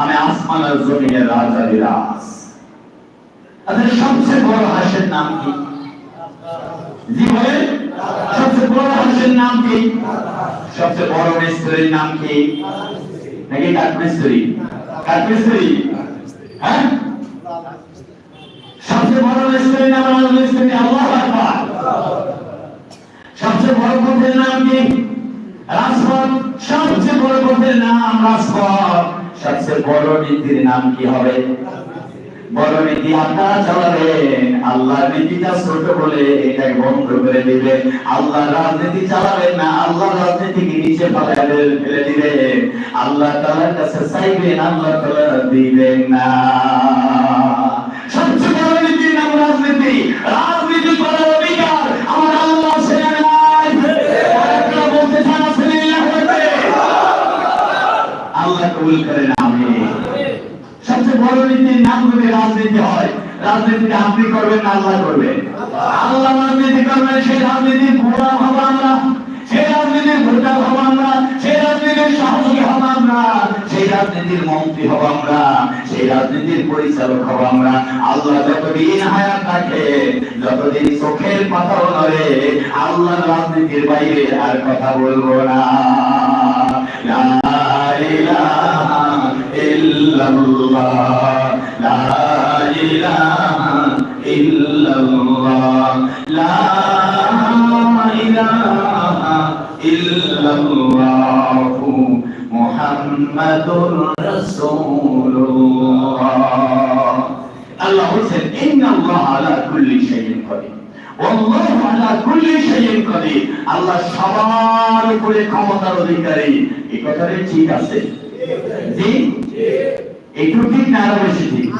আমি আসমান জমিনের রাজা। বিরাজ তাদের সবচেয়ে বড় হাসের নাম কি? সবচেয়ে বড় হাসের নাম কি? সবচেয়ে বড় মিস্ত্রির নাম কি? নাকি কাঠমিস্ত্রি? কাঠমিস্ত্রি? হ্যাঁ? সবচেয়ে বড় মিস্ত্রি নাম মিস্ত্রি আল্লাহ আকবার। সবচেয়ে বড় পথের নাম কি? রাজপথ। সবচেয়ে বড় পথের নাম রাজপথ। সবচেয়ে বড় নীতির নাম কি হবে? বড় নীতি আপনারা চালাবেন। আল্লাহ নীতিটা ছোট বলে এটাকে বন্ধ করে দিবেন। আল্লাহ রাজনীতি চালাবেন না আল্লাহ রাজনীতিকে নিচে ফেলে ফেলে দিবেন। আল্লাহ তাআলার কাছে চাইবেন, আল্লাহ তাআলা দিবেন না। আল্লাহ আল্লাহ কবুল করেন। আমিন সবচেয়ে বড় নীতির নাম করে রাজনীতি হয়। রাজনীতিটা আপনি করবেন আল্লাহ করবেন। আল্লাহ রাজনীতি করবেন সেই রাজনীতির গোলাম হব আমরা। সেই রাজনীতির ভোটার হব আমরা। সেই রাজনীতির সহযোগী হব আমরা। সেই রাজনীতির মন্ত্রী হব আমরা। সেই রাজনীতির পরিচালক হব আমরা। আল্লাহ যতদিন হায়াত থাকে যতদিন চোখের পাতাও নড়ে, আল্লাহ রাজনীতির বাইরে আর কথা বলব না। মুহাম্মাদুর রাসূলুল্লাহ আল্লাহ বলেন ইন্নাল্লাহ আলা কুল্লি শাইইন কাদির। আল্লাহু সবার উপরে ক্ষমতার অধিকারী। এই কথাটা ঠিক আছে? একটু ঠিক না, আরও বেশি ঠিক।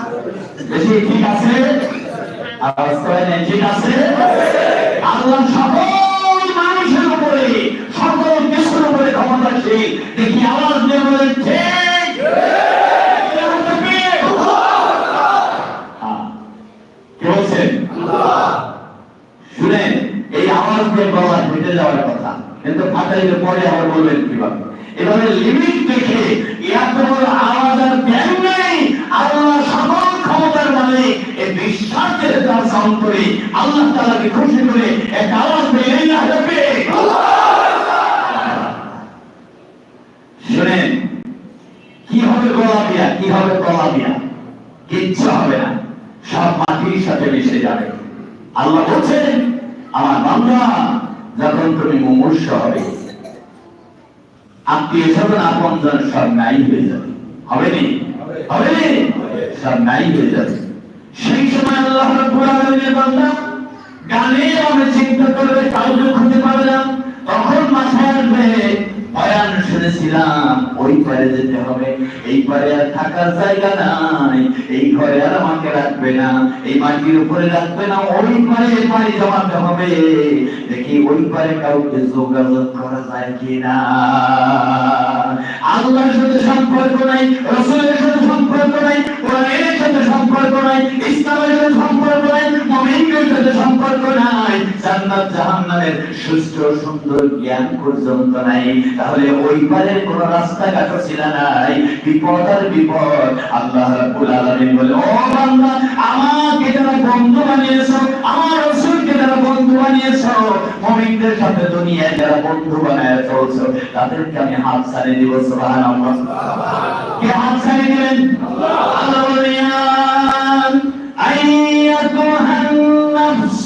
বেশি ঠিক আছে? ঠিক আছে? আল্লাহ সকল মানুষের উপরে, সকল কিছুর উপরে ক্ষমতাশীল। দেখি আওয়াজ দিয়ে বলেন শুনেন, এই আওয়াজ দিয়ে বলা হেঁটে যাওয়ার কথা। কিন্তু ফাটাইলে পরে আবার বলবেন কীভাবে? এভাবে লিমিট দেখে এত বড় আওয়াজ আর সকল মানে এই বিশ্বাসের তার সাউন্ড করে, আল্লাহ তালাকে খুশি করে একটা আওয়াজ পেলেই না হবে শুনেন, কি হবে গোলাপিয়া? কি হবে গোলাপিয়া? কিচ্ছু হবে না। সব মাটির সাথে মিশে যাবে। আল্লাহ বলছেন, আমার বান্দা, যখন তুমি মুমূর্ষ হবে, আত্মীয় স্বজন আপন জন সব নাই হয়ে যাবে। হবে নি? হবে নি? সব নাই হয়ে যাবে। সেই সময় আল্লাহ রাব্বুল আলামিনের বান্দা গানে আমি চিন্তা করবে খুঁজে পাবে না। তখন মাথায় আসবে শুনেছিলাম, ওই যেতে হবে, এই আর থাকার জায়গা নাই, এই ঘরে আর আমাকে রাখবে না, এই মাটির উপরে রাখবে না, ওই পানি জমাতে হবে। দেখি ওই কাউকে যোগাযোগ করা যায় কিনা। আল্লাহর সাথে সম্পর্ক নাই, রসুলের সাথে সম্পর্ক নাই, কোরআনের সাথে সম্পর্ক নাই, ইসলামের সাথে সম্পর্ক নাই সাথে সম্পর্ক নাই। জান্নাত জাহান্নামের সুষ্ঠু সুন্দর জ্ঞান পর্যন্ত নাই। তাহলে ওই পারের কোনো রাস্তাঘাটও ছিল নাই বিপদ আর বিপদ। আল্লাহ রাব্বুল আলামিন বলে, ও বান্দা, আমাকে যারা বন্ধু বানিয়েছো, আমার রাসূলকে যারা বন্ধু বানিয়েছো, মুমিনদের সাথে দুনিয়ায় যারা বন্ধু বানায় চলছো, তাদেরকে আমি হাত ছাড়ে দিব, সুবহানাল্লাহ। কে হাত ছাড়িয়ে দিলেন? আল্লাহ বলেন আইয়াতুহান নাফস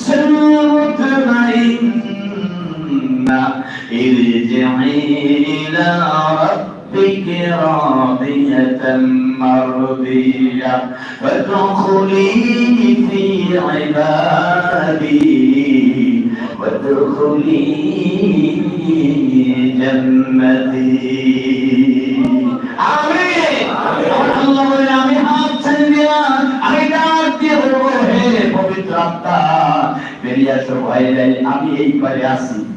ارجعي إلى ربك راضية مرضية فادخلي في عبادي وادخلي جنتي আমিন আল্লাহ বলেন আমি হাত ছেড়ে দিলাম আমি ডাক দিয়ে বলবো হে পবিত্র আত্মা বেরিয়ে আসো ভয় যাই আমি এই পারে আছি সুবহানাল্লাহ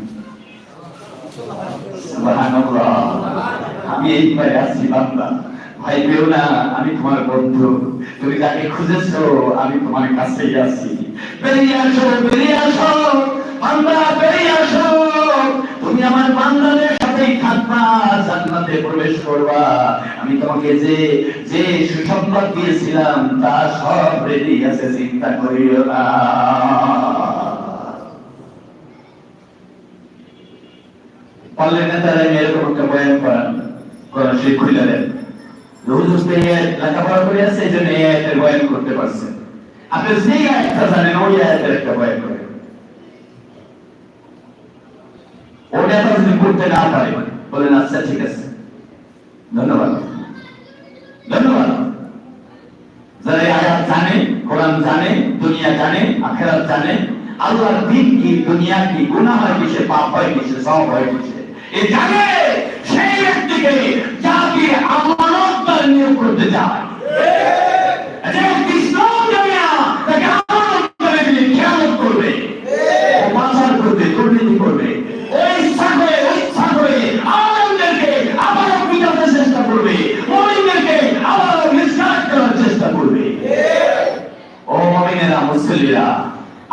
আমি এই পারে আছি, বান্দা। ভাই পেও না, আমি তোমার বন্ধু। তুমি যাকে খুঁজেছো, আমি তোমার কাছেই আছি। বেরিয়ে আসো বেরিয়ে আসো। বান্দা, বেরিয়ে আসো। তুমি আমার বান্দাদের সাথেই থাকবা, জান্নাতে প্রবেশ করবা। আমি তোমাকে যে যে সুসংবাদ দিয়েছিলাম, তা সব রেডি আছে, চিন্তা করিও না। পারলে নেতারা বয়ান খুলে লেখাপড়া করে আছে এই জন্য এই আয়াতের বয়ান করতে আপনি আয়াতটা জানেন, ওই আয়াতের একটা বয়ান যদি করতে না পারে, বলেন আচ্ছা ঠিক আছে। ধন্যবাদ। ধন্যবাদ। যারা আয়াত জানে, কোরআন জানে, দুনিয়া জানে, আখেরাত জানে, আল্লাহর দিন কি, দুনিয়া কি, গুনাহ হয় কিসে, পাপ হয় সব হয় জানে সেই ব্যক্তিকে জাতির আমানত নিয়োগ করতে চায়।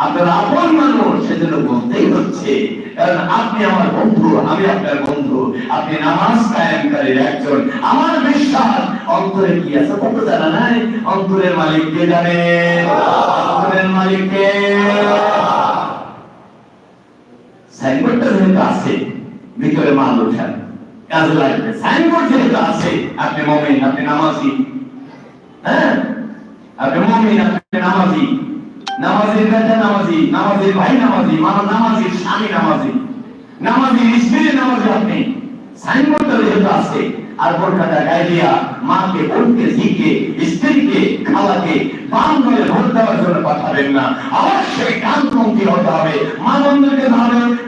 আপনার আপন মানুষ, সেজন্য বলতেই হচ্ছে। কারণ আপনি আমার বন্ধু, আমি আপনার বন্ধু। আপনি নামাজ কায়েমকারীর একজন। আমার বিশ্বাস, অন্তরে কি আছে কত জানা নাই? অন্তরের মালিক কে জানে? অন্তরের মালিক কে? সাইনবোর্ডটা যেহেতু আছে, ভিতরে মাল ওঠান কাজে লাগবে। সাইনবোর্ড যেহেতু আছে, আপনি মমিন, আপনি নামাজি। হ্যাঁ? আপনি মমিন, আপনি নামাজি। নামাজের বেটা নামাজি নামাজের ভাই নামাজি মানো নামাজির স্বামী নামাজি। নামাজির স্ত্রী নামাজি আপনি। আর বোরখাটা গায়ে মাকে, বোনকে, ঝিকে, স্ত্রীকে, খালাকে বাম ধরে ভোট দেওয়ার জন্য পাঠাবেন না। অবশ্যই কান্তমুখী হতে হবে মা ধরবে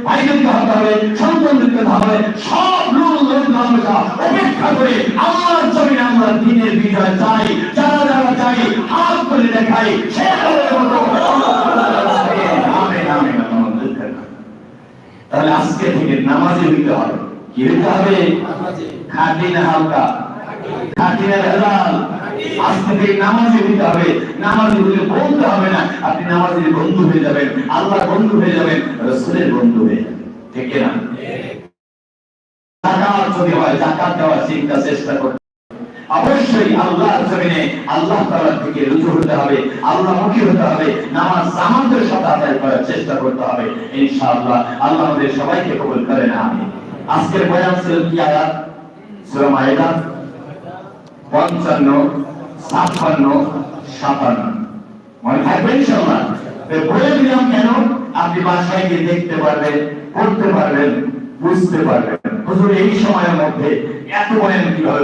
ভাইদেরকে হতে হবে, সন্তানদেরকে ধরবে, সব লোক উপেক্ষা করে আমার জমিনে আমরা দিনের বিজয় চাই। যারা যারা চাই, হাত করে দেখাই, সে তাহলে আজকে থেকে নামাজে হইতে হবে। কি হবে? খাটি হালকা। থেকে নামাজে হইতে হবে। নামাজে হইলে বলতে হবে না। আপনি বন্ধু হয়ে যাবেন। আল্লাহর বন্ধু হয়ে যাবেন। রসুলের বন্ধু হয়ে ঠিক না জাকাত যদি হয়, জাকাত দেওয়ার চিন্তা চেষ্টা করতে অবশ্যই আল্লাহর জমিনে আল্লাহ তাআলার দিকে রুজু হতে হবে, আল্লাহ মুখী হতে হবে, নামাজ সামান্তের সাথে আদায় করার চেষ্টা করতে হবে। ইনশাআল্লাহ আল্লাহ আমাদের সবাইকে কবুল করেন আমি আজকের বয়ান ছিল কি আয়াত? সূরা মাইদা 55 56 57 মনে থাকবে ইনশাআল্লাহ। বলে দিলাম কেন? আপনি বাসায় গিয়ে দেখতে পারবেন, পড়তে পারবেন, বুঝতে পারবেন। হুজুর, এই সময়ের মধ্যে এত বয়ান কীভাবে